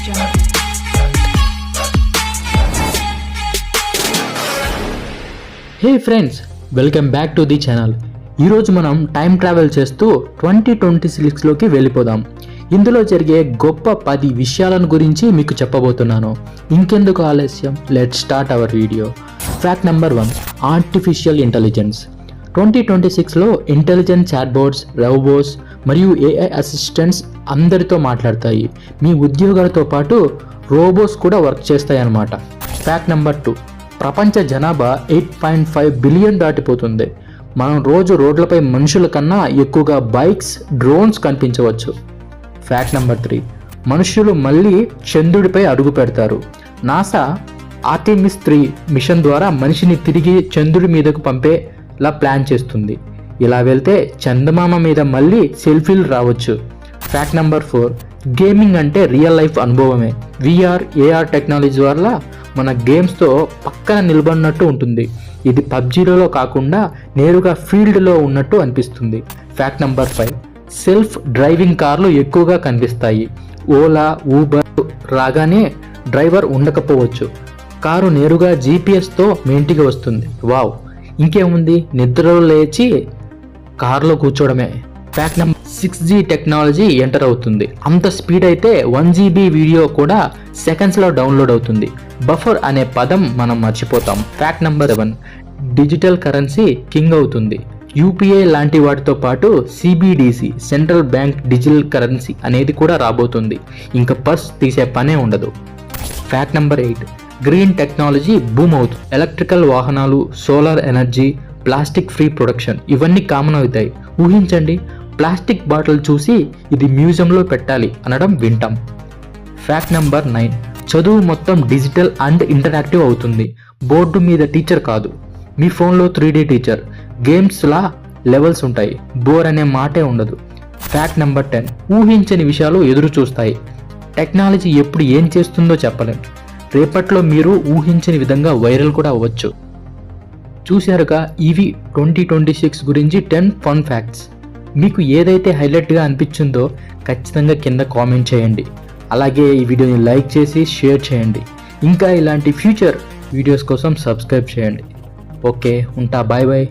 Hey friends welcome back to the channel ఈరోజు మనం time travel చేస్తూ ట్వంటీ ట్వంటీ సిక్స్లోకి వెళ్ళిపోదాం. ఇందులో జరిగే గొప్ప పది విషయాలను గురించి మీకు చెప్పబోతున్నాను. ఇంకెందుకు ఆలస్యం? Let start our video fact number one artificial intelligence twenty twenty సిక్స్లో ఇంటెలిజెంట్ చాట్బోర్డ్స్ రోబోట్స్ మరియు ఏఐ అసిస్టెంట్స్ అందరితో మాట్లాడతాయి. మీ ఉద్యోగాలతో పాటు రోబోస్ కూడా వర్క్ చేస్తాయి అన్నమాట ఫ్యాక్ట్ నెంబర్ టూ ప్రపంచ జనాభా ఎయిట్ పాయింట్ ఫైవ్ బిలియన్ దాటిపోతుంది. మనం రోజు రోడ్లపై మనుషుల కన్నా ఎక్కువగా బైక్స్ డ్రోన్స్ కనిపించవచ్చు. ఫ్యాక్ట్ నెంబర్ త్రీ మనుషులు మళ్ళీ చంద్రుడిపై అడుగు పెడతారు. నాసా ఆర్టిమిస్ త్రీ మిషన్ ద్వారా మనిషిని తిరిగి చంద్రుడి మీదకు పంపేలా ప్లాన్ చేస్తుంది. ఇలా వెళ్తే చందమామ మీద మళ్ళీ సెల్ఫీలు రావచ్చు. ఫ్యాక్ట్ నెంబర్ ఫోర్ గేమింగ్ అంటే రియల్ లైఫ్ అనుభవమే. విఆర్ ఏఆర్ టెక్నాలజీ వల్ల మన గేమ్స్తో పక్కన నిలబడినట్టు ఉంటుంది. ఇది పబ్జీలో కాకుండా నేరుగా ఫీల్డ్లో ఉన్నట్టు అనిపిస్తుంది. Fact number five self driving కార్లు ఎక్కువగా కనిపిస్తాయి. ఓలా ఊబర్ రాగానే డ్రైవర్ ఉండకపోవచ్చు. కారు నేరుగా జీపీఎస్తో మీ ఇంటికి వస్తుంది. వావ్ ఇంకేముంది? నిద్రలో లేచి కారులో కూర్చోవడమే. Fact number six G technology enter అవుతుంది. అంత స్పీడ్ అయితే వన్ జీబీ వీడియో కూడా సెకండ్స్లో డౌన్లోడ్ అవుతుంది. బఫర్ అనే పదం మనం మర్చిపోతాం. Fact number seven digital currency king అవుతుంది. యూపీఐ లాంటి వాటితో పాటు CBDC central bank digital currency అనేది కూడా రాబోతుంది. ఇంకా పర్స్ తీసే పనే ఉండదు. Fact number eight green technology boom అవుతుంది ఎలక్ట్రికల్ వాహనాలు solar energy plastic free production ఇవన్నీ కామన్ అవుతాయి. ఊహించండి ప్లాస్టిక్ బాటిల్ చూసి ఇది మ్యూజియంలో పెట్టాలి అనడం వింటాం. ఫ్యాక్ట్ నెంబర్ నైన్ చదువు మొత్తం డిజిటల్ అండ్ ఇంటరాక్టివ్ అవుతుంది. బోర్డు మీద టీచర్ కాదు. మీ ఫోన్లో త్రీ డీ టీచర్. గేమ్స్లా లెవెల్స్ ఉంటాయి. బోర్ అనే మాటే ఉండదు. ఫ్యాక్ట్ నెంబర్ టెన్ ఊహించని విషయాలు ఎదురు చూస్తాయి. టెక్నాలజీ ఎప్పుడు ఏం చేస్తుందో చెప్పలేం. రేపట్లో మీరు ఊహించని విధంగా వైరల్ కూడా అవ్వచ్చు. చూశారుగా ఇవి ట్వంటీ ట్వంటీ సిక్స్ గురించి టెన్ ఫన్ ఫ్యాక్ట్స్ మీకు ఏదైతే హైలైట్గా అనిపించిందో ఖచ్చితంగా కింద కామెంట్ చేయండి. అలాగే ఈ వీడియోని లైక్ చేసి షేర్ చేయండి. ఇంకా ఇలాంటి ఫ్యూచర్ వీడియోస్ కోసం సబ్స్క్రైబ్ చేయండి. ఓకే ఉంటా బాయ్ బాయ్.